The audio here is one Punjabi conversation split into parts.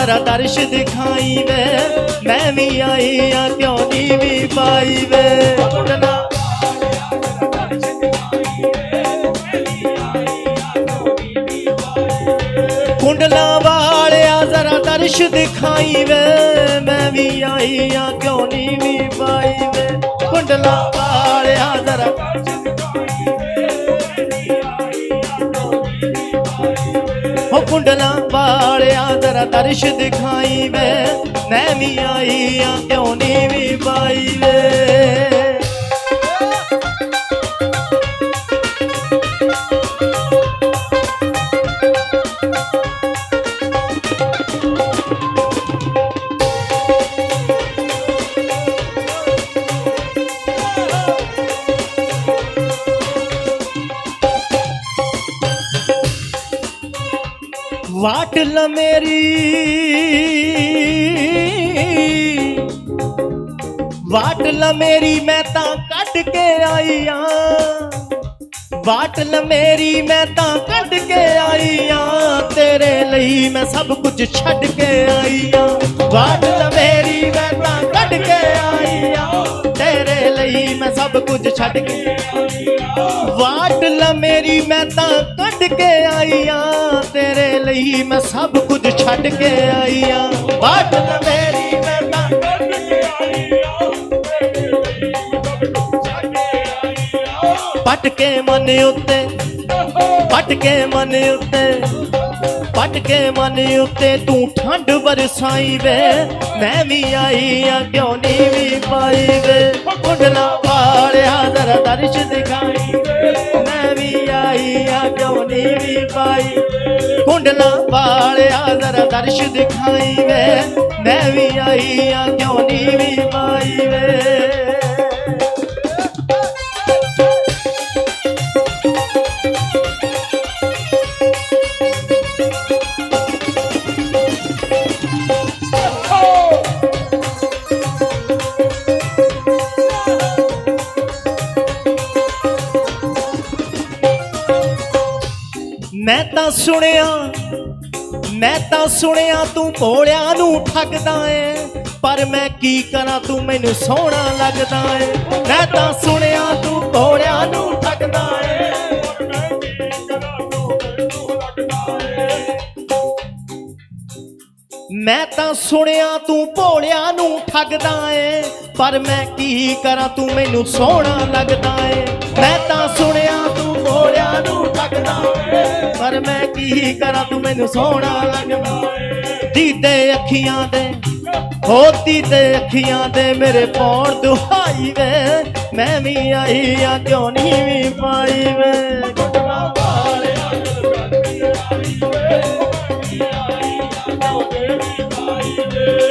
ਜ਼ਰਾ ਦਰਸ਼ ਦਿਖਾਈ ਵੇ ਮੈਂ ਵੀ ਆਈ ਆ ਕਿਉਂ ਨੀ ਵੀ ਪਾਈ ਵੇ ਕੁੰਡਲਾ ਕੁੰਡਲਾ ਵਾਲਿਆ ਜ਼ਰਾ ਦਰਸ਼ ਦਿਖਾਈ ਵੇ ਮੈਂ ਵੀ ਆਈ ਆ ਕਿਉਂ ਨੀ ਵੀ ਪਾਈ ਵੇ ਕੁੰਡਲਾ ਵਾਲਿਆ ਜ਼ਰਾ ਕੁੰਡਲਾਂ ਵਾਲਿਆ ਜ਼ਰਾ ਦਰਸ਼ ਦਿਖਾਈ ਵੇ। ਮੈਂ ਵੀ ਆਈ ਆ, ਕਿਉਂ ਨੀ ਵੀ ਪਾਈ ਵੇ? ਵਾਟ ਲ ਮੇਰੀ। ਵਾਟ ਲ ਮੇਰੀ, ਮੈਂ ਤਾਂ ਕੱਢ ਕੇ ਆਈ ਆ। ਵਾਟ ਲ ਮੇਰੀ, ਮੈਂ ਤਾਂ ਕੱਢ ਕੇ ਆਈ ਆ। ਤੇਰੇ ਲਈ ਮੈਂ ਸਭ ਕੁਝ ਛੱਡ ਕੇ ਆਈ ਆ। ਵਾਟ ਲ ਮੇਰੀ, ਮੈਂ ਤਾਂ ਕੱਢ ਕੇ ਆਈ ਤੇਰੇ ਮੈਂ ਸਭ ਕੁਝ ਛੱਡ ਕੇ ਆਈ ਵਾਟ ਲ ਮੇਰੀ ਮੈਂ ਤਾਂ ਕੱਢ ਕੇ ਆਈ ਆ, ਤੇਰੇ ਲਈ ਮੈਂ ਸਭ ਕੁਝ ਛੱਡ ਕੇ ਆਈ ਆਂ। ਵਾਟ ਲ ਮੇਰੀ ਮੈਂ ਤਾਂ ਕੱਢ ਕੇ ਆਈ ਆਂ ਪਟ ਕੇ ਮਨ ਉੱਤੇ ਪਟ ਕੇ ਮਨ ਉੱਤੇ ਪਟ ਕੇ ਮਨ ਉੱਤੇ ਤੂੰ ਠੰਡ ਬਰਸਾਈ ਵੇ। ਮੈਂ ਵੀ ਆਈ ਆ, ਕਿਉਂ ਨੀ ਵੀ ਪਾਈ ਵੇ। ਕੁੰਡਲਾ ਵਾਲਿਆ, ਜ਼ਰਾ ਦਰਸ਼ ਦਿਖਾਈ ਮੈਂ ਵੀ ਆਈ ਆ, ਕਿਉਂ ਨੀ ਵੀ ਪਾਈ ਕੁੰਡਲਾ ਵਾਲਿਆ, ਜ਼ਰਾ ਦਰਸ਼ ਦਿਖਾਈ ਵੇ। ਮੈਂ ਵੀ ਆਈ ਆ, ਕਿਉਂ ਨਹੀਂ ਵੀ ਪਾਈ ਵੇ। ਸੁਣਿਆ, ਮੈਂ ਤਾਂ ਸੁਣਿਆ ਤੂੰ ਭੋਲਿਆਂ ਨੂੰ ਠੱਗਦਾ ਏ, ਪਰ ਮੈਂ ਕੀ ਕਰਾਂ ਤੂੰ ਮੈਨੂੰ ਸੋਹਣਾ ਲੱਗਦਾ ਏ। ਮੈਂ ਤਾਂ ਸੁਣਿਆ ਤੂੰ ਭੋਲਿਆਂ ਨੂੰ ਠੱਗਦਾ ਏ। ਮੈਂ ਤਾਂ ਸੁਣਿਆ ਤੂੰ ਭੋਲਿਆਂ ਨੂੰ ਠੱਗਦਾ ਏ, ਪਰ ਮੈਂ ਕੀ ਕਰਾਂ ਤੂੰ ਮੈਨੂੰ ਸੋਹਣਾ ਲੱਗਦਾ ਏ। ਮੈਂ ਤਾਂ ਸੁਣਿਆ ਨੂੰ ਪਰ ਮੈਂ ਕੀ ਕਰਾਂ ਤੂੰ ਮੈਨੂੰ ਸੋਹਣਾ ਲੱਗਦਾ ਏ ਦੀਦੇ ਅੱਖੀਆਂ ਦੇ ਹੋ ਦੀਦੇ ਅੱਖੀਆਂ ਦੇ ਮੇਰੇ ਪੌਣ ਦੁਹਾਈ ਵੇ। ਮੈਂ ਵੀ ਆਈ ਆ ਕਿਉਂ ਨਹੀਂ ਵੀ ਪਾਈ ਵੇ?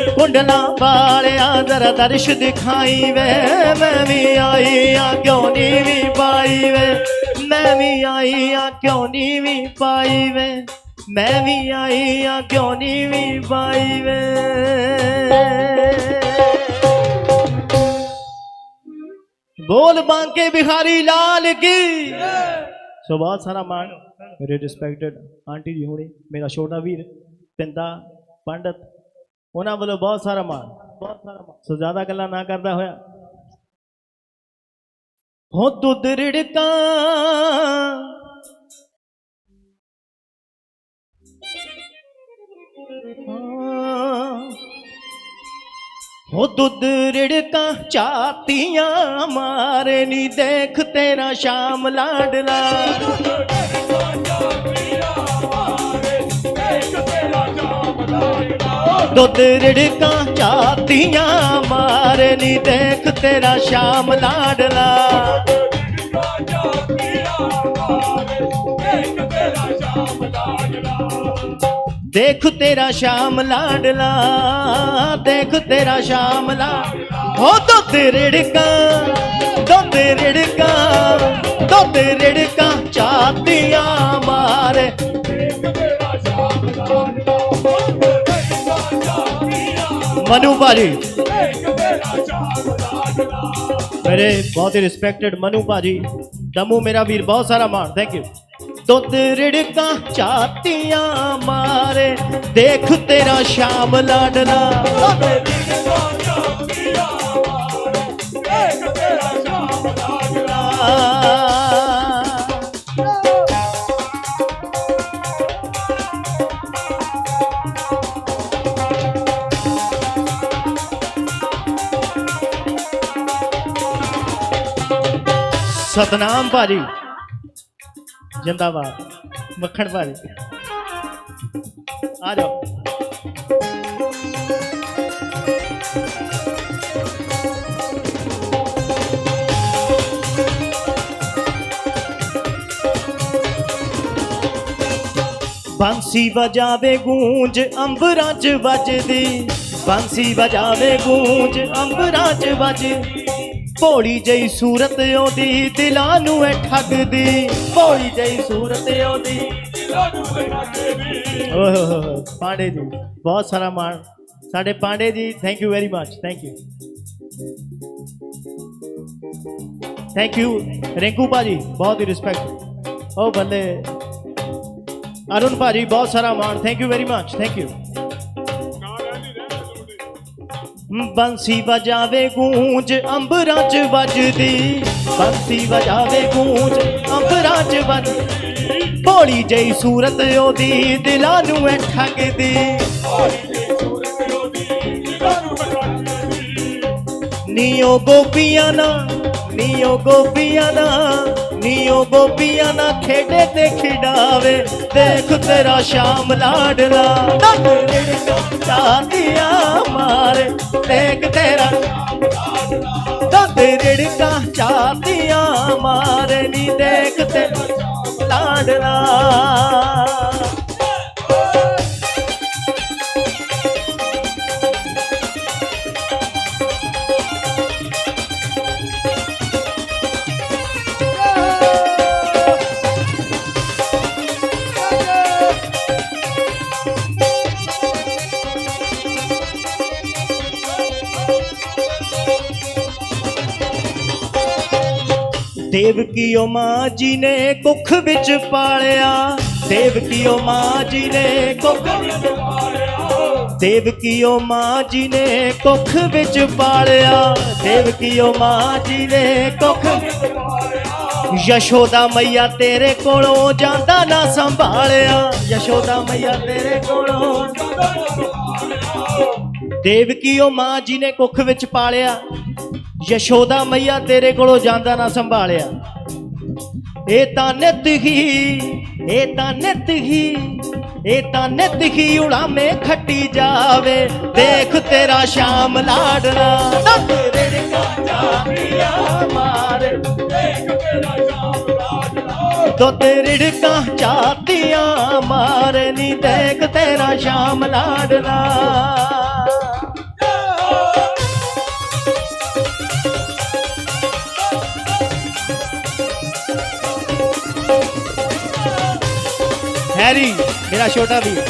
ਕੁੰਡਲਾ ਵਾਲਿਆ ਜ਼ਰਾ ਦਰਸ਼ ਦਿਖਾਈ ਵੇ। ਮੈਂ ਵੀ ਆਈ ਆ ਕਿਉਂ ਨੀ ਵੀ ਪਾਈ ਵੇ? ਮੈਂ ਵੀ ਆਈ ਆ ਕਿਉਂ ਨੀ ਵੀ ਪਾਈ ਵੇ? ਮੈਂ ਵੀ ਆਈ ਆ ਕਿਉਂ ਨੀ ਵੀ ਪਾਈ ਵੇ? ਬੋਲ ਬਾਂਕੇ ਬਿਹਾਰੀ ਲਾਲ ਕੀ? ਸੋ ਬਹੁਤ ਸਾਰਾ ਮਾਣ ਮੇਰੇ ਰਿਸਪੈਕਟਡ ਆਂਟੀ ਜੀ ਹੋਣੀ, ਮੇਰਾ ਛੋਟਾ ਵੀਰ, ਪਿੰਦਾ, ਪੰਡਤ, ਉਹਨਾਂ ਵੱਲੋਂ ਬਹੁਤ ਸਾਰਾ ਮਾਣ, ਬਹੁਤ ਸਾਰਾ ਮਾਣ। ਸੋ ਜ਼ਿਆਦਾ ਗੱਲਾਂ ਨਾ ਕਰਦਾ ਹੋਇਆ ਹੋ ਦੁੱਧ ਰਿੜਕਾਂ ਹੋ ਦੁੱਧ ਰਿੜਕਾਂ ਚਾਤੀਆਂ ਮਾਰੇ ਨੀ ਦੇਖ ਤੇਰਾ ਸ਼ਾਮ ਲਾਡਲਾ। ਦੁੱਧ ਰਿੜਕਾਂ ਚਾਤੀਆਂ ਮਾਰੇ ਨੀ ਦੇਖ ਤੇਰਾ ਸ਼ਾਮ ਲਾਡਲਾ। ਦੇਖ ਤੇਰਾ ਸ਼ਾਮ ਲਾਡਲਾ, ਦੇਖ ਤੇਰਾ ਸ਼ਾਮ ਲਾ ਹੋ ਦੁੱਧ ਰਿੜਕਾਂ ਦੁੱਧ ਰਿੜਕਾਂ ਦੁੱਧ ਰਿੜਕਾਂ ਚਾਤੀਆਂ ਮਾਰੇ। ਮਨੂ ਭਾਜੀ ਮੇਰੇ ਬਹੁਤ ਹੀ ਰਿਸਪੈਕਟਡ ਮਨੂ ਭਾਜੀ ਦਮੂ ਮੇਰਾ ਵੀਰ ਬਹੁਤ ਸਾਰਾ ਮਾਣ ਥੈਂਕ ਯੂ ਦੁੱਧ ਰਿੜਕਾਂ ਚਾਤੀਆਂ ਮਾਰੇ ਦੇਖ ਤੇਰਾ ਸ਼ਾਮ ਲਾਡਲਾ ਸਤਨਾਮ ਭਾਜੀ। ਜਿੰਦਾਬਾਦ। ਮੱਖਣ ਭਾਜੀ। ਆ ਜਾਓ। ਬੰਸੀ ਵਜਾਵੇ ਗੂੰਜ, ਅੰਬਰਾਂ 'ਚ ਵੱਜਦੀ। ਬੰਸੀ ਵਜਾਵੇ ਗੂੰਜ, ਅੰਬਰਾਂ 'ਚ ਵੱਜਦੀ। ਭੋਲੀ ਜਈ ਸੂਰਤ ਉਹਦੀ ਦਿਲਾਂ ਨੂੰ ਐ ਠੱਗਦੀ। ਭੋਲੀ ਜਈ ਸੂਰਤ ਉਹਦੀ ਓਹ ਹੋ ਹੋ ਹੋ, ਪਾਂਡੇ ਜੀ ਬਹੁਤ ਸਾਰਾ ਮਾਣ। ਸਾਡੇ Pandey ji thank you very much thank you thank you Rinku ਭਾਜੀ ਬਹੁਤ ਹੀ ਰਿਸਪੈਕਟ ਓ ਬੱਲੇ। ਅਰੁਣ ਭਾਜੀ ਬਹੁਤ ਸਾਰਾ ਮਾਣ thank you very much thank you ਬੰਸੀ ਵਜਾਵੇ ਗੂੰਜ, ਅੰਬਰਾਂ 'ਚ ਵੱਜਦੀ। ਬੰਸੀ ਵਜਾਵੇ ਗੂੰਜ, ਅੰਬਰਾਂ 'ਚ ਵੱਜਦੀ। ਭੋਲੀ ਜਈ ਸੂਰਤ ਉਹਦੀ, ਦਿਲਾਂ ਨੂੰ ਐ ਠੱਗਦੀ। ਨੀਓ ਗੋਪੀਆਂ ਨਾ ਨੀਓ ਗੋਪੀਆਂ ਨਾ ਨੀਓ ਗੋਪੀਆਂ ਨਾ ਖੇਡੇ ਤੇ ਖਿਡਾਵੇ। ਦੇਖ ਤੇਰਾ ਸ਼ਾਮ ਲਾਡਲਾ। ਚਾਂਦੀਆਂ ਮਾਰੇ। ਦੇਖ ਤੇਰਾ ਦੰਦ ਰਿੜਕਾ ਚਾਂਦੀਆਂ ਮਾਰੇ। ਨੀ ਦੇਖ ਤੇਰਾ ਸ਼ਾਮ ਲਾਡਲਾ। ਦੇਵਕੀਓ ਮਾਂ ਜੀ ਨੇ ਕੁੱਖ ਵਿੱਚ ਪਾਲਿਆ। ਦੇਵਕੀਓ ਮਾਂ ਜੀ ਨੇ ਕੁੱਖ ਵਿੱਚ ਪਾਲਿਆ। ਦੇਵਕੀਓ ਮਾਂ ਜੀ ਨੇ ਕੁੱਖ ਵਿੱਚ ਪਾਲਿਆ। ਦੇਵਕੀਓ ਮਾਂ ਜੀ ਨੇ ਕੁੱਖ ਵਿੱਚ ਪਾਲਿਆ। ਯਸ਼ੋਦਾ ਮਈਆ ਤੇਰੇ ਕੋਲੋਂ ਜਾਂਦਾ ਨਾ ਸੰਭਾਲਿਆ। ਯਸ਼ੋਦਾ ਮਈਆ ਤੇਰੇ ਕੋਲੋਂ ਜਾਂਦਾ ਨਾ ਸੰਭਾਲਿਆ। ਦੇਵਕੀਓ ਮਾਂ ਜੀ ਨੇ ਕੁੱਖ ਵਿੱਚ ਪਾਲਿਆ। ਯਸ਼ੋਦਾ ਮਈਆ ਤੇਰੇ ਕੋਲੋਂ ਜਾਂਦਾ ਨਾ ਸੰਭਾਲਿਆ। ਇਹ ਤਾਂ ਨਿਤ ਹੀ, ਇਹ ਤਾਂ ਨਿਤ ਹੀ, ਇਹ ਤਾਂ ਨਿਤ ਹੀ ਉਡਾਮੇ ਖੱਟੀ ਜਾਵੇ। ਦੇਖ ਤੇਰਾ ਸ਼ਾਮ ਲਾੜਨਾ ਨਾ ਤੇਰੇ ਕਾ ਜਾਮੀਆਂ ਮਾਰ। ਦੇਖ ਤੇਰਾ ਸ਼ਾਮ ਲਾੜਨਾ ਦੋ ਤੇਰੇ ਢਕਾਂ ਚਾਤੀਆਂ ਮਾਰ। ਦੇਖ ਤੇਰਾ ਸ਼ਾਮ ਲਾਡਣਾ ਹੈਰੀ, ਮੇਰਾ ਛੋਟਾ ਵੀਰ।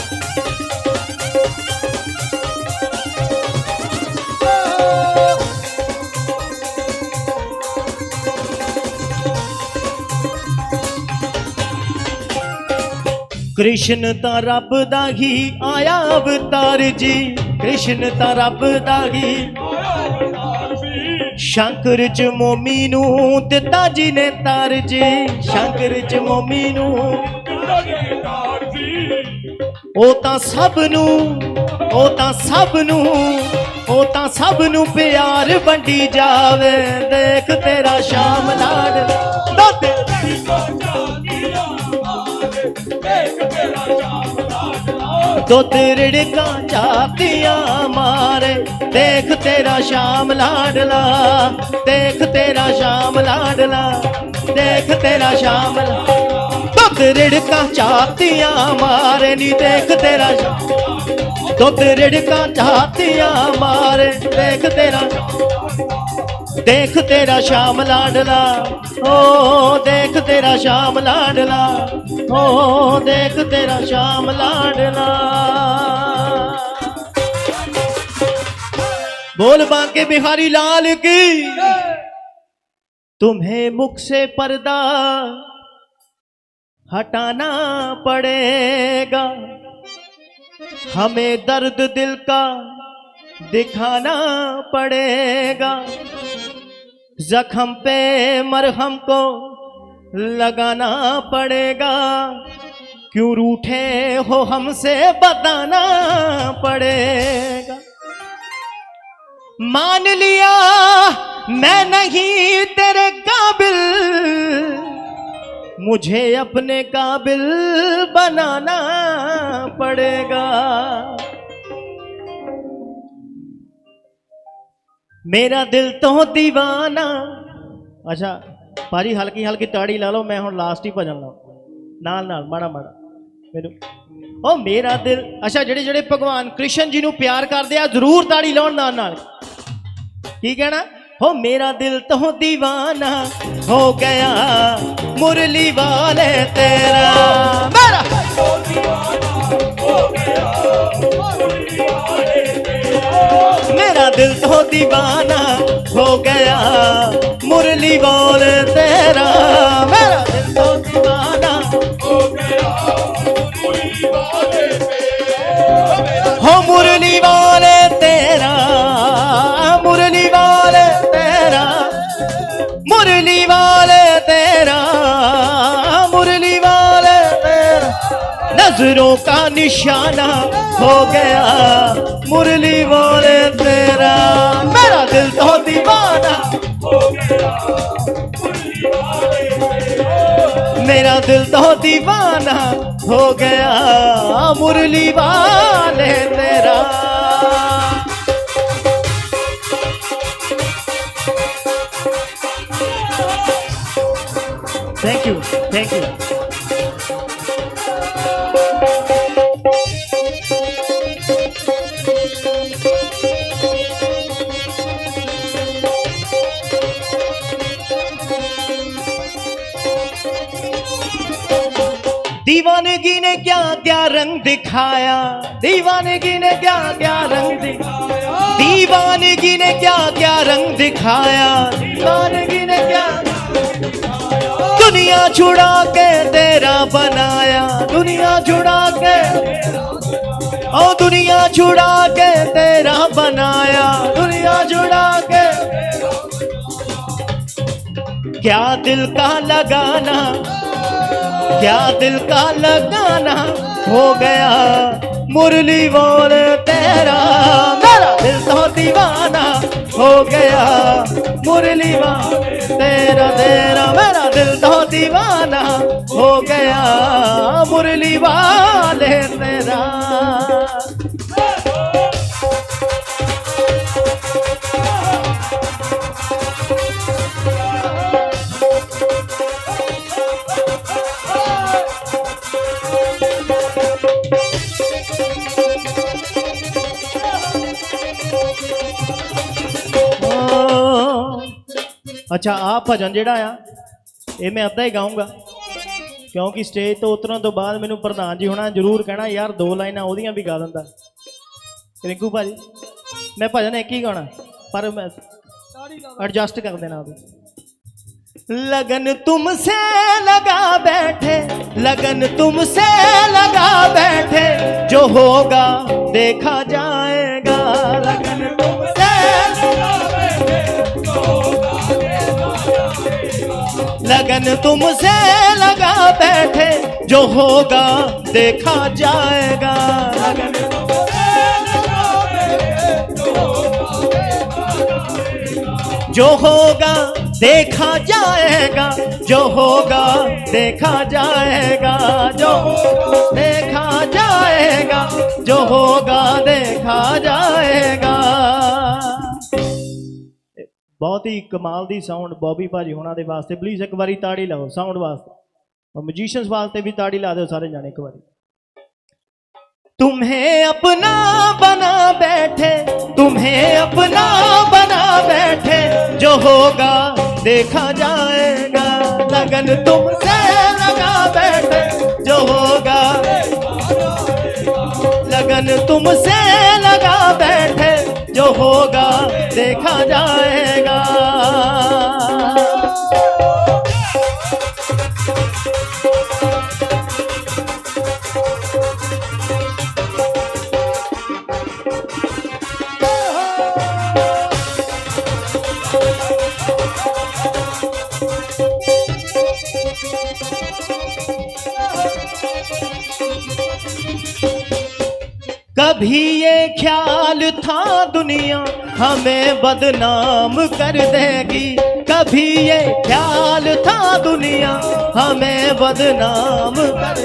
ਕ੍ਰਿਸ਼ਨ ਤਾਂ ਰੱਬ ਦਾ ਹੀ ਆਇਆ ਅਵਤਾਰ ਜੀ। ਕ੍ਰਿਸ਼ਨ ਤਾਂ ਰੱਬ ਦਾ ਹੀ। ਸ਼ੰਕਰ ਚ ਮੋਮੀ ਨੂੰ ਦਿੱਤਾ ਜੀ ਨੇ ਤਾਰ ਜੀ। ਸ਼ੰਕਰ ਚ ਮੋਮੀ ਨੂੰ ਉਹ ਤਾਂ ਸਭ ਨੂੰ, ਉਹ ਤਾਂ ਸਭ ਨੂੰ, ਉਹ ਤਾਂ ਸਭ ਨੂੰ ਪਿਆਰ ਵੰਡੀ ਜਾਵੇ। ਦੇਖ ਤੇਰਾ ਸ਼ਾਮ ਲਾਡ ਦਾਦੇ ਦੁੱਧ ਰਿੜਕਾਂ ਚਾਤੀਆਂ ਮਾਰੇ। ਦੇਖ ਤੇਰਾ ਸ਼ਾਮ ਲਾਡਲਾ ਦੇਖ ਤੇਰਾ ਸ਼ਾਮ ਲਾਡਲਾ ਦੇਖ ਤੇਰਾ ਸ਼ਾਮ ਲਾ- ਦੁੱਧ ਰਿੜਕਾਂ ਚਾਤੀਆਂ ਮਾਰੇ ਨੀ ਦੇਖ ਤੇਰਾ ਸ਼ਾਮ ਦੁੱਧ ਰਿੜਕਾਂ ਚਾਤੀਆਂ ਮਾਰੇ ਦੇਖ ਤੇਰਾ ਦੇਖ ਤੇਰਾ ਸ਼ਾਮ ਲਾਡਲਾ ਓ ਦੇਖ ਤੇਰਾ ਸ਼ਾਮ ਲਾਡਲਾ ਓ ਦੇਖ ਤੇਰਾ ਸ਼ਾਮ ਲਾਡਲਾ बोल बांके बिहारी लाल की तुम्हें मुख से पर्दा हटाना पड़ेगा। हमें दर्द दिल का दिखाना पड़ेगा। जख्म पे मरहम को लगाना पड़ेगा। क्यों रूठे हो हमसे बताना पड़ेगा। मान लिया मैं नहीं तेरे काबिल। मुझे अपने काबिल बनाना पड़ेगा। ਮੇਰਾ ਦਿਲ ਤੋਂ دیਵਾਨਾ ਅੱਛਾ ਭਾਰੀ ਹਲਕੀ ਹਲਕੀ ਤਾੜੀ ਲਾ ਲਓ ਮੈਂ ਹੁਣ ਲਾਸਟ ਹੀ ਭਜਨ ਲਾ ਨਾਲ ਨਾਲ ਮਾੜਾ ਮਾੜਾ ਮੈਨੂੰ ਉਹ ਮੇਰਾ ਦਿਲ ਅੱਛਾ ਜਿਹੜੇ ਜਿਹੜੇ ਭਗਵਾਨ ਕ੍ਰਿਸ਼ਨ ਜੀ ਨੂੰ ਪਿਆਰ ਕਰਦੇ ਆ ਜ਼ਰੂਰ ਤਾੜੀ ਲਾਉਣ ਨਾਲ ਨਾਲ ਕੀ ਕਹਿਣਾ हो मेरा दिल तो दीवाना, हो गया मुरली वाले तेरा। मेरा तो दीवाना हो गया मुरली वाले तेरा मेरा दिल तो दीवाना, हो गया मुरली वाले तेरा। मेरा दिल तो दीवाना, हो गया मुरली वाले तेरा। हो मुरली वाले नज़रों का निशाना हो गया। मुरली वाले तेरा मेरा दिल तो दीवाना हो गया। मेरा दिल तो दीवाना हो गया। मुरली वाले, तेरा थैंक यू थैंक यू दीवानगी ने क्या क्या रंग दिखाया? दीवानगी ने क्या क्या रंग दिखाया? दीवानगी ने क्या क्या रंग दिखाया? दीवानगी ने क्या दुनिया छुड़ा के तेरा बनाया। दुनिया छुड़ा के ओ, दुनिया छुड़ा के तेरा बनाया। दुनिया छुड़ा के क्या दिल का लगाना क्या दिल का लगाना हो गया मुरली बोल तेरा मेरा दिल तो दीवाना हो गया मुरली बोल तेरा तेरा मेरा दिल तो दीवाना हो गया मुरली वाले तेरा ਅੱਛਾ ਆ ਭਜਨ ਜਿਹੜਾ ਆ ਇਹ ਮੈਂ ਅੱਧਾ ਹੀ ਗਾਉਂਗਾ ਕਿਉਂਕਿ ਸਟੇਜ ਤੋਂ ਉਤਰਨ ਤੋਂ ਬਾਅਦ ਮੈਨੂੰ ਪ੍ਰਧਾਨ ਜੀ ਹੋਣਾ ਜ਼ਰੂਰ ਕਹਿਣਾ ਯਾਰ ਦੋ ਲਾਈਨਾਂ ਉਹਦੀਆਂ ਵੀ ਗਾ ਦਿੰਦਾ ਰਿੰਕੂ ਭਾਜੀ ਮੈਂ ਭਜਨ ਇੱਕ ਹੀ ਗਾਉਣਾ ਪਰ ਮੈਂ ਐਡਜਸਟ ਕਰ ਦੇਣਾ ਉਹਦੇ लगन तुमसे लगा बैठे लगन तुमसे लगा बैठे जो होगा देखा जाएगा लगन तुमसे लगन तुमसे लगा बैठे जो होगा देखा जाएगा। लगन जो होगा देखा जाएगा। जो होगा देखा जाएगा जो देखा जाएगा जो होगा देखा जाएगा। ਬਹੁਤ ਹੀ ਕਮਾਲ ਦੀ ਸਾਊਂਡ ਬੌਬੀ ਭਾਜੀ ਹੋਣਾ ਦੇ ਵਾਸਤੇ ਪਲੀਜ਼ ਇੱਕ ਵਾਰੀ ਤਾੜੀ ਲਾਓ ਸਾਊਂਡ ਵਾਸਤੇ और म्यूजिशियंस वास्ते भी ताड़ी ला दो सारे जाने एक बारी तुम्हें अपना बना बैठे तुम्हें अपना बना बैठे जो होगा देखा जाएगा लगन तुमसे लगा बैठे जो होगा लगन तुमसे लगा बैठे जो होगा देखा जाएगा Thank you. कभी ये ख्याल था दुनिया हमें बदनाम कर देगी। कभी ये ख्याल था दुनिया हमें बदनाम कर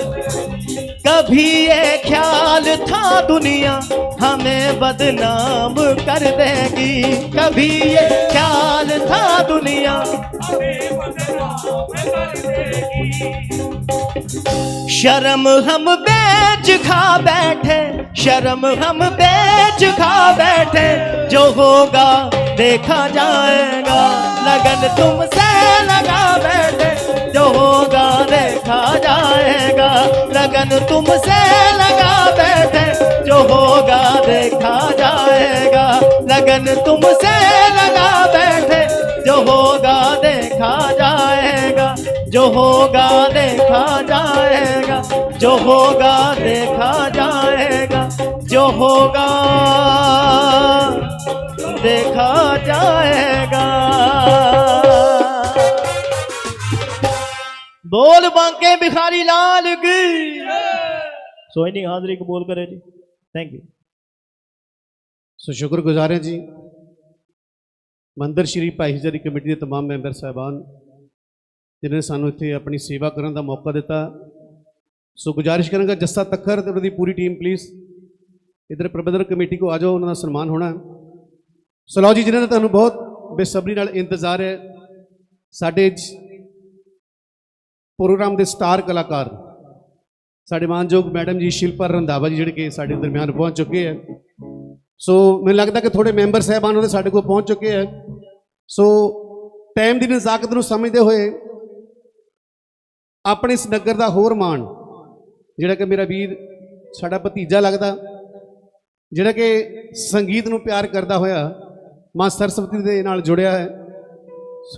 कभी ये ख्याल था दुनिया हमें बदनाम कर देगी। कभी ये ख्याल था दुनिया शर्म हम बेच खा बैठे, शर्म हम बेच खा बैठे, जो होगा देखा जाएगा। लगन तुमसे लगा बैठे, जो होगा देखा जाएगा। लगन तुमसे लगा बैठे, जो होगा देखा जाएगा। लगन तुमसे लगा बैठे जो होगा देखा जाएगा, जो होगा देखा जाएगा, जो होगा देखा जाएगा। बोल बांके बिखारी लाल की। सोइनिंग हाजरी को बोल करे जी। थैंक यू सो शुक्र गुजार हैं जी। मंदिर शरीफ पाहिजरी कमेटी के तमाम मेंबर साहबान ਜਿਨ੍ਹਾਂ ਨੇ ਸਾਨੂੰ ਇੱਥੇ ਆਪਣੀ ਸੇਵਾ ਕਰਨ ਦਾ ਮੌਕਾ ਦਿੱਤਾ। ਸੋ ਗੁਜ਼ਾਰਿਸ਼ ਕਰਾਂਗਾ ਜੱਸਾ ਤੱਖਰ ਤੇ ਦੀ ਪੂਰੀ ਟੀਮ ਪਲੀਜ਼ ਇਧਰ ਪ੍ਰਬੰਧਕ ਕਮੇਟੀ ਕੋ ਆ ਜਾਓ, ਉਹਨਾਂ ਦਾ ਸਨਮਾਨ ਹੋਣਾ। ਹੈ। ਸੋ ਲਓ ਜੀ, ਜਿਨ੍ਹਾਂ ਨੇ ਤੁਹਾਨੂੰ ਬਹੁਤ ਬੇਸਬਰੀ ਨਾਲ ਇੰਤਜ਼ਾਰ ਹੈ, ਸਾਡੇ ਪ੍ਰੋਗਰਾਮ ਦੇ ਸਟਾਰ ਕਲਾਕਾਰ, ਸਾਡੇ ਮਾਨਯੋਗ ਮੈਡਮ ਜੀ ਸ਼ਿਲਪਾ ਰੰਧਾਵਾ ਜੀ, ਜਿਹੜੇ ਕਿ ਸਾਡੇ ਦਰਮਿਆਨ ਪਹੁੰਚ ਚੁੱਕੇ ਹੈ। ਸੋ ਮੈਨੂੰ ਲੱਗਦਾ ਕਿ ਥੋੜੇ ਮੈਂਬਰ ਸਾਹਿਬਾਨ ਉਹਦੇ ਸਾਡੇ ਕੋਲ ਪਹੁੰਚ ਚੁੱਕੇ ਹੈ। ਸੋ ਟਾਈਮ ਦੀ ਨਜ਼ਾਕਤ ਨੂੰ ਸਮਝਦੇ ਹੋਏ ਆਪਣੇ ਇਸ ਨਗਰ ਦਾ ਹੋਰ ਮਾਣ। ਜਿਹੜਾ ਕਿ ਮੇਰਾ ਵੀਰ ਸਾਡਾ ਭਤੀਜਾ ਲੱਗਦਾ, ਜਿਹੜਾ ਕਿ ਸੰਗੀਤ ਨੂੰ ਪਿਆਰ ਕਰਦਾ ਹੋਇਆ ਮਾਂ ਸਰਸਵਤੀ ਦੇ ਨਾਲ ਜੁੜਿਆ ਹੈ,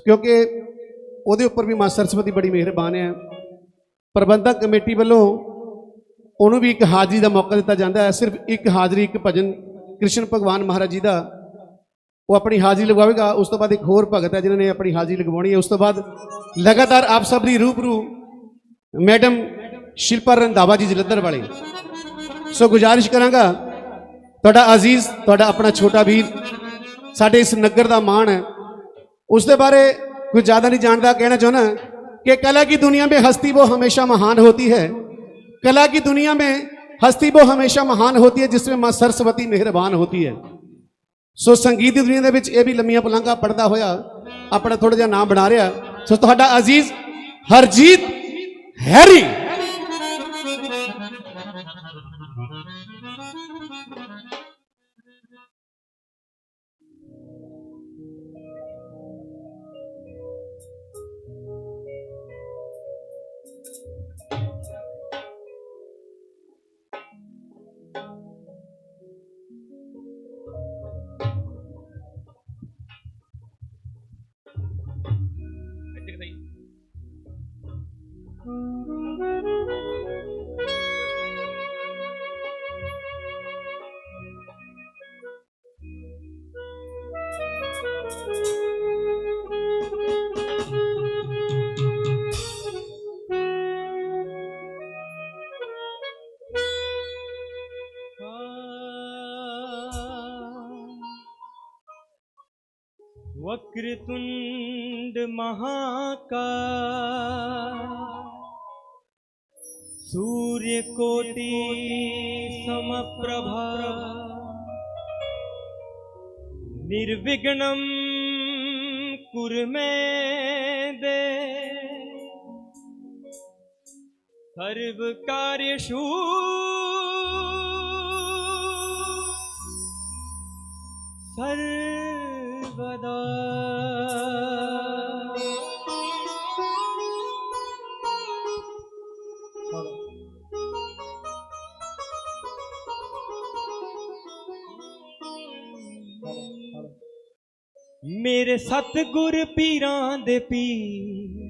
ਕਿਉਂਕਿ ਉਹਦੇ ਉੱਪਰ ਵੀ ਮਾਂ ਸਰਸਵਤੀ ਬੜੀ ਮਿਹਰਬਾਨ ਹੈ। ਪ੍ਰਬੰਧਕ ਕਮੇਟੀ ਵੱਲੋਂ ਉਹਨੂੰ ਵੀ ਇੱਕ ਹਾਜ਼ਰੀ ਦਾ ਮੌਕਾ ਦਿੱਤਾ ਜਾਂਦਾ ਹੈ। ਸਿਰਫ ਇੱਕ ਹਾਜ਼ਰੀ, ਇੱਕ ਭਜਨ, ਕ੍ਰਿਸ਼ਨ ਭਗਵਾਨ ਮਹਾਰਾਜ ਜੀ ਦਾ ਉਹ ਆਪਣੀ ਹਾਜ਼ਰੀ ਲਗਾਵੇਗਾ। ਉਸ ਤੋਂ ਬਾਅਦ ਇੱਕ ਹੋਰ ਭਗਤ ਹੈ ਜਿਨ੍ਹਾਂ ਨੇ ਆਪਣੀ ਹਾਜ਼ਰੀ ਲਗਵਾਉਣੀ ਹੈ। ਉਸ ਤੋਂ ਬਾਅਦ ਲਗਾਤਾਰ ਆਪ ਸਭ ਦੀ ਰੂਬਰੂ ਮੈਡਮ ਸ਼ਿਲਪਾ ਰੰਧਾਵਾ ਜੀ ਜਲੰਧਰ ਵਾਲੇ ਸੋ ਗੁਜ਼ਾਰਿਸ਼ ਕਰਾਂਗਾ ਤੁਹਾਡਾ ਅਜ਼ੀਜ਼ ਤੁਹਾਡਾ ਆਪਣਾ ਛੋਟਾ ਵੀਰ ਸਾਡੇ ਇਸ ਨਗਰ ਦਾ ਮਾਣ ਹੈ ਉਸ ਦੇ ਬਾਰੇ ਕੁਝ ਜ਼ਿਆਦਾ ਨਹੀਂ ਜਾਣਦਾ ਕਹਿਣਾ ਚਾਹੁੰਦਾ ਕਿ ਕਲਾ की दुनिया में हस्ती वो हमेशा महान होती है कला की दुनिया में हस्ती वो हमेशा महान होती है जिसमें मां सरस्वती मेहरबान होती है ਸੋ ਸੰਗੀਤ ਦੀ ਦੁਨੀਆ ਦੇ ਵਿੱਚ ਇਹ ਵੀ ਲੰਮੀਆਂ ਪਲੰਘਾਂ ਪੜਦਾ ਹੋਇਆ ਆਪਣਾ ਥੋੜਾ ਜਿਹਾ ਨਾਮ ਬਣਾ ਰਿਹਾ ਸੋ ਤੁਹਾਡਾ ਅਜ਼ੀਜ਼ ਹਰਜੀਤ ਹੈਰੀ वक्रतुंड महाका सूर्य कोटि समप्रभा निर्विघ्नं कुरु मे दे सर्वकार्येषु सर्वदा ਮੇਰੇ ਸਤਿਗੁਰ ਪੀਰਾਂ ਦੇ ਪੀਰ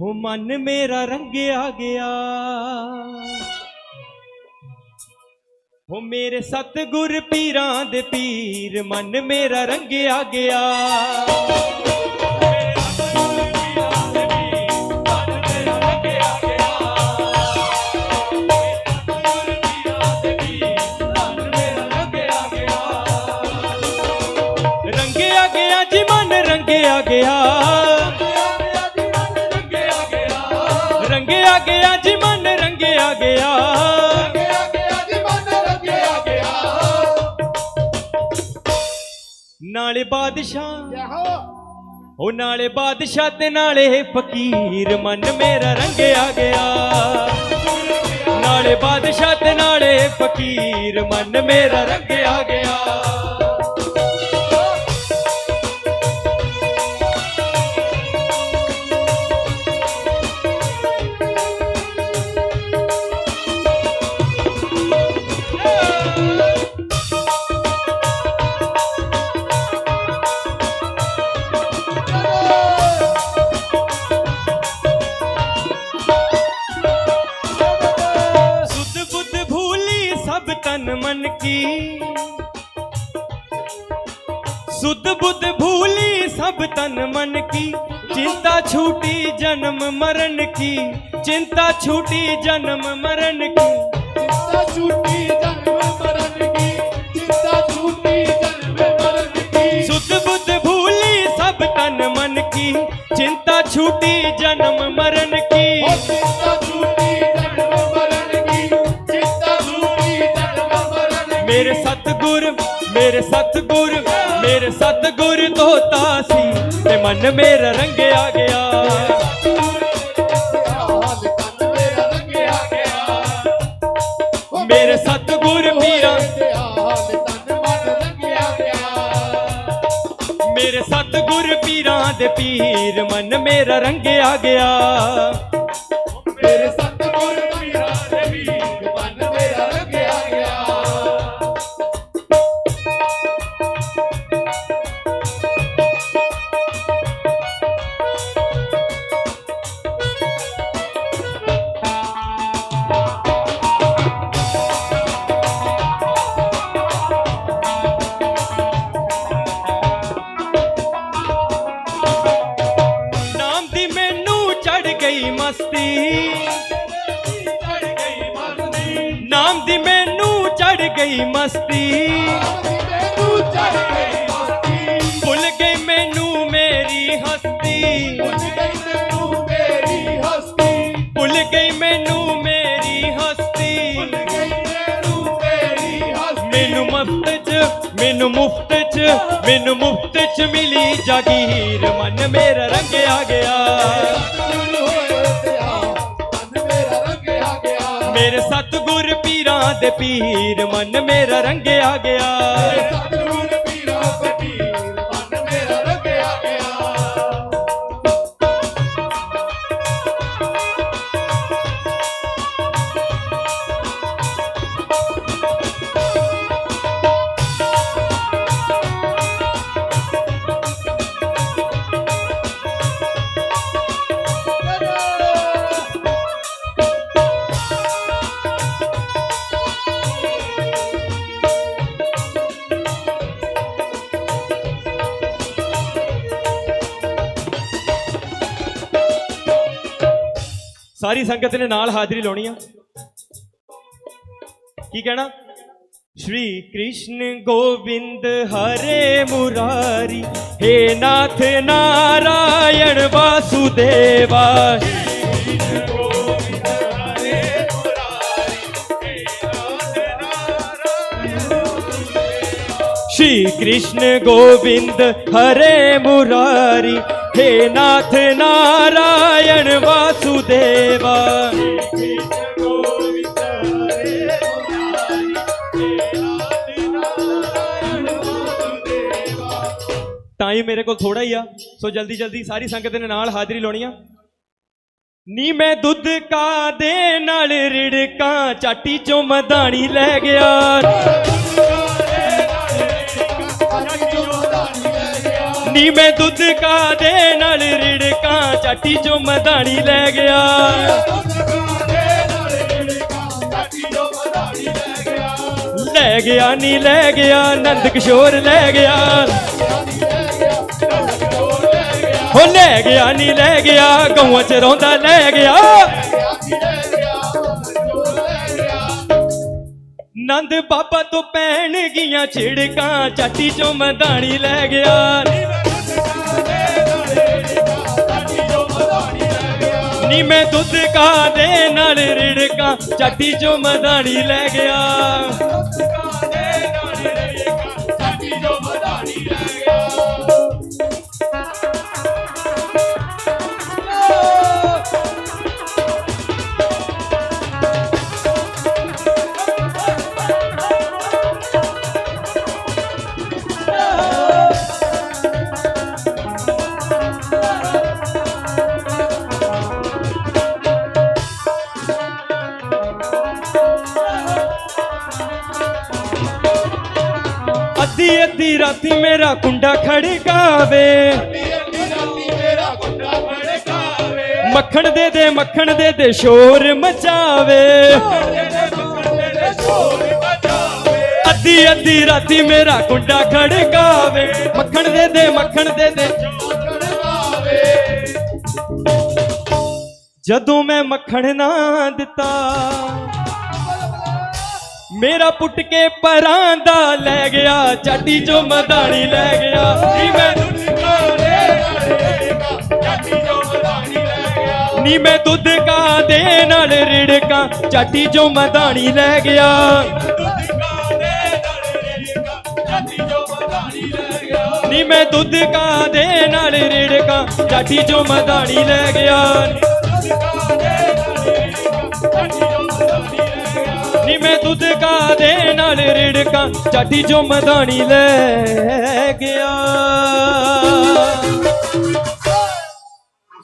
ਹੋ ਮਨ ਮੇਰਾ ਰੰਗਿਆ ਗਿਆ ਹੋ ਮੇਰੇ ਸਤਿਗੁਰ ਮੇਰੇ ਸਤਿਗੁਰ ਪੀਰਾਂ ਦੇ ਪੀਰ, ਮਨ ਮੇਰਾ ਰੰਗਿਆ ਗਿਆ। ਨਾਲੇ ਬਾਦਸ਼ਾਹ। ਉਹ ਨਾਲੇ ਬਾਦਸ਼ਾਹ ਤੇ ਨਾਲੇ ਫਕੀਰ ਮਨ ਮੇਰਾ ਰੰਗਿਆ ਗਿਆ। ਨਾਲੇ ਬਾਦਸ਼ਾਹ ਤੇ ਨਾਲੇ ਫਕੀਰ ਮਨ ਮੇਰਾ ਰੰਗਿਆ ਗਿਆ। छूटी जन्म मरण की चिंता छूटी जन्म मरण की चिंता छूटी जन्म मरण की सुध बुद्ध भूली सब तन मन की चिंता छूटी जन्म मरण की चिंता छूटी जन्म मरण की चिंता छूटी जन्म मरण मेरे सतगुर मेरे सतगुर मेरे सतगुर तोता सी ते मन मेरा रंगया गया ਦੇ ਪੀਰ ਮਨ ਮੇਰਾ ਰੰਗਿਆ ਗਿਆ। ਗਈ ਮਸਤੀ ਮੈਨੂੰ ਚੜ ਗਈ ਮਸਤੀ ਭੁੱਲ ਗਈ ਮੈਨੂੰ ਮੇਰੀ ਹਸਤੀ ਭੁੱਲ ਗਈ ਮੈਨੂੰ ਮੇਰੀ ਹਸਤੀ ਭੁੱਲ ਗਈ ਮੈਨੂੰ ਮੇਰੀ ਹਸਤੀ ਭੁੱਲ ਗਈ ਮੈਨੂੰ ਮੇਰੀ ਹਸਤੀ ਮੈਨੂੰ ਮੁਫਤ ਚ ਮੈਨੂੰ ਮੁਫਤ ਚ ਮੈਨੂੰ ਮੁਫਤ ਚ ਮਿਲੀ ਜਾਗੀਰ ਮਨ ਮੇਰਾ ਰੰਗਿਆ ਗਿਆ ਮੇਰੇ ਸਤਗੁਰ ਪੀਰਾਂ ਦੇ ਪੀਰ ਮਨ ਮੇਰਾ ਰੰਗਿਆ ਗਿਆ। ਸਾਰੀ ਸੰਗਤ ਨੇ ਨਾਲ ਹਾਜ਼ਰੀ ਲਾਉਣੀ ਆ ਕੀ ਕਹਿਣਾ श्री कृष्ण गोविंद हरे मुरारी हे नाथ नारायण वासुदेवा श्री कृष्ण गोविंद हरे मुरारी हे नाथ नारायण ਦੇਵਾ। ਟਾਈਮ ਮੇਰੇ ਕੋਲ ਥੋੜਾ ਹੀ ਆ। ਸੋ ਜਲਦੀ ਜਲਦੀ ਸਾਰੀ ਸੰਗਤ ਦੇ ਨਾਲ ਹਾਜ਼ਰੀ ਲਾਉਣੀ ਆ। ਨੀ ਮੈਂ ਦੁੱਧ ਕਾ ਦੇ ਨਾਲ ਰਿੜਕਾਂ, ਚਾਟੀ ਚੋਂ ਮਦਾਣੀ ਲੈ ਗਿਆ। ਨੀ ਮੈਂ ਦੁੱਧ ਕਾ ਦੇ ਨਾਲ ਰਿੜਕਾਂ? ਚਾਟੀ ਚੋਂ ਮਧਾਣੀ ਲੈ ਗਿਆ। ਲੈ ਗਿਆ ਨੀ, ਲੈ ਗਿਆ, ਨੰਦ ਕਿਸ਼ੋਰ ਲੈ ਗਿਆ। ਹੋ ਲੈ ਗਿਆ ਨੀ, ਲੈ ਗਿਆ, ਗਊਆਂ ਚ ਰੋਂਦਾ ਲੈ ਗਿਆ। ਨੰਦ ਬਾਬਾ ਤੋਂ ਪੈਣ ਗੀਆਂ ਛਿੜਕਾਂ ਚਾਟੀ ਚੋਂ ਮਧਾਣੀ ਲੈ ਗਿਆ। ਨੀ ਮੈਂ ਦੁੱਧ ਕਾ ਦੇ ਨਾਲ ਰਿੜਕਾਂ ਚਾਟੀ ਚੋਂ ਮਦਾਨੀ ਲੈ ਗਿਆ। ਅੱਧੀ ਰਾਤੀ ਮੇਰਾ ਕੁੰਡਾ ਖੜਕਾਵੇ। ਅੱਡੀ ਮੱਖਣ ਦੇ ਦੇ, ਮੱਖਣ ਦੇ ਦੇ ਸ਼ੋਰ ਮਚਾਵੇ। ਅੱਧੀ ਅੱਧੀ ਰਾਤੀ ਮੇਰਾ ਕੁੰਡਾ ਖੜਕਾਵੇ। ਮੱਖਣ ਦੇ ਦੇ, ਮੱਖਣ ਦੇ ਦੇ ਖੜਕਾਵੇ ਜਦੋਂ ਮੈਂ ਮੱਖਣ ਨਾ ਦਿੱਤਾ ਮੇਰਾ ਪੁੱਟ ਕੇ ਪਰਾਂ ਦਾ ਲੈ ਗਿਆ, ਚਾਟੀ ਚੋਂ ਮਦਾਨੀ ਲੈ ਗਿਆ। ਨੀ ਮੈਂ ਦੁੱਧ ਕਾ ਚਾਟੀ ਜੋ ਵਧਾਣੀ ਰਹਿ ਗਿਆ। ਨੀ ਮੈਂ ਦੁੱਧ ਕਾ ਦੇ ਨਾਲ ਰਿੜਕਾਂ, ਚਾਟੀ ਚੋਂ ਮਦਾਨੀ ਲੈ ਗਿਆ। ਨੀ ਮੈਂ ਦੁੱਧ ਕਾ ਦੇ ਨਾਲ ਰਿੜਕਾਂ, ਚਾਟੀ ਚੋਂ ਮਦਾਨੀ ਲੈ ਗਿਆ। ਮੈਂ ਦੁੱਧ ਕਾ ਦੇ ਨਾਲ ਰਿੜਕਾਂ, ਚਾਟੀ ਚੋਂ ਮਦਾਨੀ ਲੈ ਗਿਆ।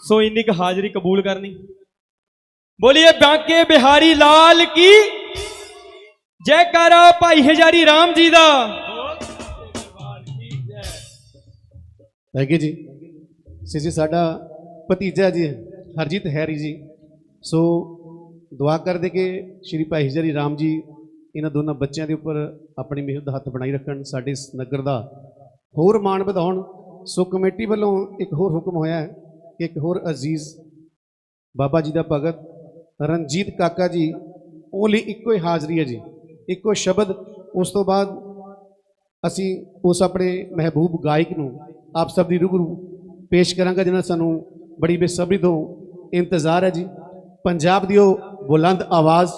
ਸੋ ਇੰਨੀ ਕੁ ਹਾਜ਼ਰੀ ਕਬੂਲ ਕਰਨੀ। ਬੋਲੀਏ, ਬਾਂਕੇ ਬਿਹਾਰੀ ਲਾਲ ਕੀ? ਜੈਕਾਰਾ ਭਾਈ ਹਜ਼ਾਰੀ ਰਾਮ ਜੀ ਦਾ। ਥੈਂਕ ਯੂ ਜੀ। ਸੀ ਜੀ, ਸਾਡਾ ਭਤੀਜਾ ਜੀ, ਹਰਜੀਤ ਹੈਰੀ ਜੀ। ਸੋ ਦੁਆ ਕਰਦੇ ਕਿ ਸ਼੍ਰੀ ਭਾਈ ਜਰੀ ਰਾਮ ਜੀ ਇਹਨਾਂ ਦੋਨਾਂ ਬੱਚਿਆਂ ਦੇ ਉੱਪਰ ਆਪਣੀ ਮਿਹਰ ਦਾ ਹੱਥ ਬਣਾਈ ਰੱਖਣ, ਸਾਡੇ ਇਸ ਨਗਰ ਦਾ ਹੋਰ ਮਾਣ ਵਧਾਉਣ। ਸੋ ਕਮੇਟੀ ਵੱਲੋਂ ਇੱਕ ਹੋਰ ਹੁਕਮ ਹੋਇਆ ਹੈ ਕਿ ਇੱਕ ਹੋਰ ਅਜ਼ੀਜ਼ ਬਾਬਾ ਜੀ ਦਾ ਭਗਤ ਰਣਜੀਤ ਕਾਕਾ ਜੀ, ਉਹ ਲਈ ਇੱਕੋ ਹੀ ਹਾਜ਼ਰੀ ਹੈ ਜੀ, ਇੱਕੋ ਸ਼ਬਦ। ਉਸ ਤੋਂ ਬਾਅਦ ਅਸੀਂ ਉਸ ਆਪਣੇ ਮਹਿਬੂਬ ਗਾਇਕ ਨੂੰ ਆਪ ਸਭ ਦੀ ਰੂਬਰੂ ਪੇਸ਼ ਕਰਾਂਗਾ ਜਿਹਨਾਂ ਸਾਨੂੰ ਬੜੀ ਬੇਸਬਰੀ ਤੋਂ ਇੰਤਜ਼ਾਰ ਹੈ ਜੀ। ਪੰਜਾਬ ਦੀ ਉਹ ਬੁਲੰਦ ਆਵਾਜ਼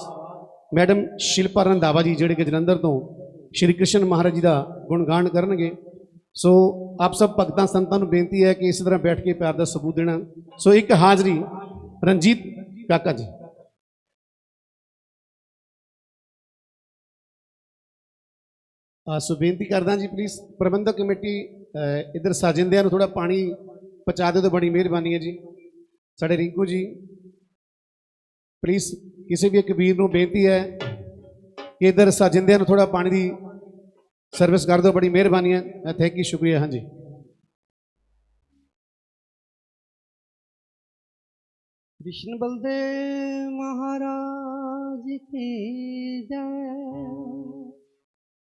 ਮੈਡਮ ਸ਼ਿਲਪਾ ਰੰਧਾਵਾ ਜੀ ਜਿਹੜੇ ਕਿ ਜਲੰਧਰ ਤੋਂ ਸ਼੍ਰੀ ਕ੍ਰਿਸ਼ਨ ਮਹਾਰਾਜ ਜੀ ਦਾ ਗੁਣਗਾਨ ਕਰਨਗੇ। ਸੋ ਆਪ ਸਭ ਭਗਤਾਂ ਸੰਤਾਂ ਨੂੰ ਬੇਨਤੀ ਹੈ ਕਿ ਇਸ ਤਰ੍ਹਾਂ ਬੈਠ ਕੇ ਪਿਆਰ ਦਾ ਸਬੂਤ ਦੇਣਾ। ਸੋ ਇੱਕ ਹਾਜ਼ਰੀ ਰਣਜੀਤ ਕਾਕਾ ਜੀ। ਆ ਸੋ ਬੇਨਤੀ ਕਰਦਾ ਜੀ ਪਲੀਜ਼ ਪ੍ਰਬੰਧਕ ਕਮੇਟੀ ਅਹ, ਇੱਧਰ ਸਾਜਿੰਦਿਆਂ ਨੂੰ ਥੋੜਾ ਪਾਣੀ ਪਹੁੰਚਾ ਦਿਓ ਤਾਂ ਬੜੀ ਮਿਹਰਬਾਨੀ ਹੈ ਜੀ। ਸਾਡੇ ਰਿੰਕੂ ਜੀ ਪਲੀਜ਼ ਕਿਸੇ ਵੀ ਇੱਕ ਵੀਰ ਨੂੰ ਬੇਨਤੀ ਹੈ ਕਿ ਇੱਧਰ ਸਾਜਿੰਦਿਆਂ ਨੂੰ ਥੋੜਾ ਪਾਣੀ ਦੀ ਸਰਵਿਸ ਕਰ ਦਿਓ ਬੜੀ ਮਿਹਰਬਾਨੀ ਹੈ ਥੈਂਕ ਯੂ ਸ਼ੁਕਰੀਆ ਹਾਂਜੀ कृष्ण बलदेव महाराज की जय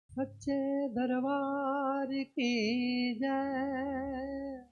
सच्चे दरबार की जय